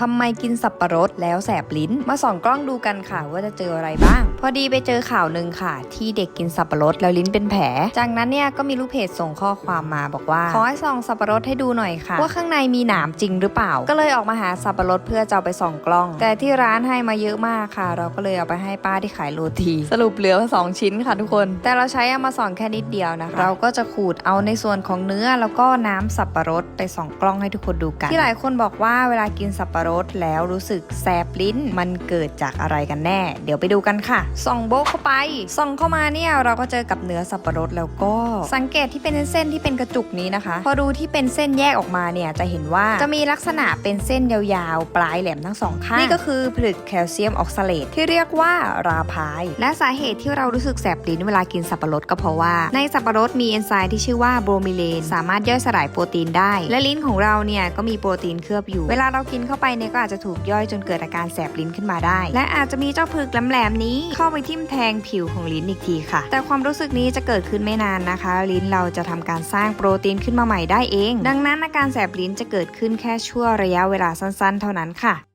ทำไมกินสับปะรดแล้วแสบลิ้น มาส่องกล้องดูกันค่ะว่าจะเจออะไรบ้าง พอดีไปเจอข่าวหนึ่งค่ะ ที่เด็กกินสับปะรดแล้วลิ้นเป็นแผล จากนั้นเนี่ยก็มีลูกเพจส่งข้อความมาบอกว่า ขอให้ส่องสับปะรดให้ดูหน่อยค่ะ ว่าข้างในมีหนามจริงหรือเปล่า ก็เลยออกมาหาสับปะรดเพื่อจะเอาไปส่องกล้อง แต่ที่ร้านให้มาเยอะมากค่ะ เราก็เลยเอาไปให้ป้าที่ขายโรตี สรุปเหลือสองชิ้นค่ะทุกคน แต่เราใช้เอามาส่องแค่นิดเดียวนะคะ เราก็จะขูดเอาในส่วนของเนื้อแล้วก็น้ำสับปะรดไปส่องกล้องให้ทุกคนดูกัน ที่หลายคนบอกว่าเวลากินสับปะรดแล้วรู้สึกแสบลิ้นมันเกิดจากอะไรกันแน่ เดี๋ยวไปดูกันค่ะ ส่องโบะเข้าไป ส่องเข้ามาเนี่ยเราก็เจอกับเนื้อสับปะรดแล้วก็ สังเกตที่เป็นเส้นที่เป็นกระจุกนี้นะคะ พอดูที่เป็นเส้นแยกออกมาเนี่ยจะเห็นว่าจะมีลักษณะเป็นเส้นยาวๆ ปลายแหลมทั้งสองข้างนี่ก็คือผลึกแคลเซียมออกซาเลตที่เรียกว่าราพาย และสาเหตุที่เรารู้สึกแสบลิ้นเวลากินสับปะรดก็เพราะว่า ในสับปะรดมีเอนไซม์ที่ชื่อว่าโบรมิเลนสามารถย่อยสลายโปรตีนได้ และลิ้นของเราเนี่ยก็มีโปรตีนเคลือบอยู่ เวลาเรากินเข้าไปเนี่ยก็อาจจะถูกย่อยจนเกิดอาการแสบลิ้นขึ้นมาได้ และอาจจะมีเจ้าผลึกแหลมๆนี้เข้าไปทิ่มแทงผิวของลิ้นอีกทีค่ะ แต่ความรู้สึกนี้จะเกิดขึ้นไม่นานนะคะ ลิ้นเราจะทำการสร้างโปรตีนขึ้นมาใหม่ได้เอง ดังนั้นอาการแสบลิ้นจะเกิดขึ้นแค่ชั่วระยะเวลาสั้น ๆ เท่านั้นค่ะ